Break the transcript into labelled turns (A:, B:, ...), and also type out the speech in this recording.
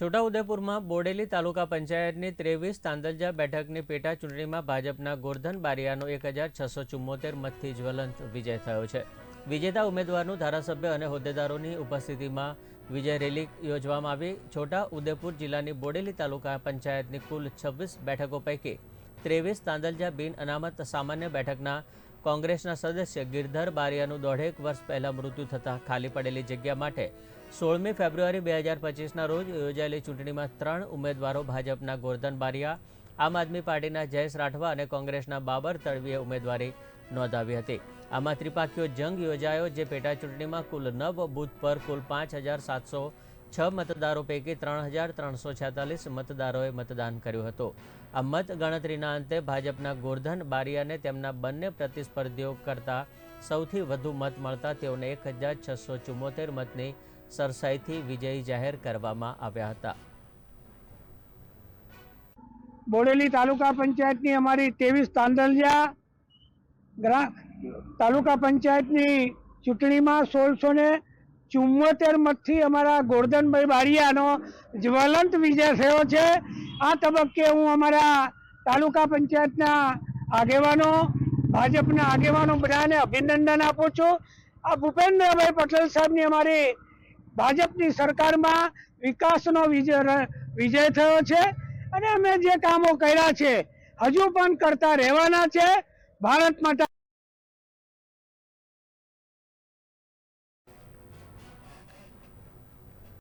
A: છોટાઉદેપુરમાં બોડેલી તાલુકા પંચાયતની ત્રેવીસ તાંદલજા બેઠકની પેટા ચૂંટણીમાં ભાજપના ગોરધન બારિયાનો એક હજાર છસો ચુમ્મોતેર મતથી જ્વલંત વિજય થયો છે. વિજેતા ઉમેદવારનું ધારાસભ્ય અને હોદ્દેદારોની ઉપસ્થિતિમાં વિજય રેલી યોજવામાં આવી. છોટા ઉદેપુર જિલ્લાની બોડેલી તાલુકા પંચાયતની કુલ છવ્વીસ બેઠકો પૈકી ત્રેવીસ તાંદલજા બિન અનામત સામાન્ય બેઠકના કોંગ્રેસના સદસ્ય ગિરધર બારિયાનું દોઢેક વર્ષ પહેલાં મૃત્યુ થતાં ખાલી પડેલી જગ્યા માટે સોળમી ફેબ્રુઆરી બે હજાર પચીસના રોજ યોજાયેલી ચૂંટણીમાં ત્રણ ઉમેદવારો ભાજપના ગોરધન બારિયા, આમ આદમી પાર્ટીના જયેશ રાઠવા અને કોંગ્રેસના બાબર તળવીએ ઉમેદવારી નોંધાવી હતી. આમાં ત્રિપાખીઓ જંગ યોજાયો, જે પેટા ચૂંટણીમાં કુલ નવ બૂથ પર કુલ પાંચ હજાર સાતસો છ મતદારો પૈકી ત્રણ હજાર ત્રણસો છેતાલીસ મતદારોએ મતદાન કર્યું હતું. આ મત ગણતરીના અંતે ભાજપના ગોરધન બારિયાને તેમના બંને પ્રતિસ્પર્ધીઓ કરતાં સૌથી વધુ મત મળતા તેઓને એક હજાર છસો ચુમ્મોતેર મતની સરસાઈથી વિજયી જાહેર કરવામાં આવ્યા હતા.
B: બોડેલી તાલુકા પંચાયતની અમારી ત્રેવીસ તાંદલજા તાલુકા પંચાયતની ચૂંટણીમાં સોળસો ને ચુમ્મોતેર મતથી અમારા ગોરધનભાઈ બારિયાનો જ્વલંત વિજય થયો છે. આ તબક્કે હું અમારા તાલુકા પંચાયતના આગેવાનો, ભાજપના આગેવાનો બધાને અભિનંદન આપું છું. આ ભૂપેન્દ્રભાઈ પટેલ સાહેબની અમારી ભાજપની સરકારમાં વિકાસનો વિજય વિજય થયો છે અને અમે જે કામો કર્યા છે, હજુ પણ કરતા રહેવાના છે. ભારત માતા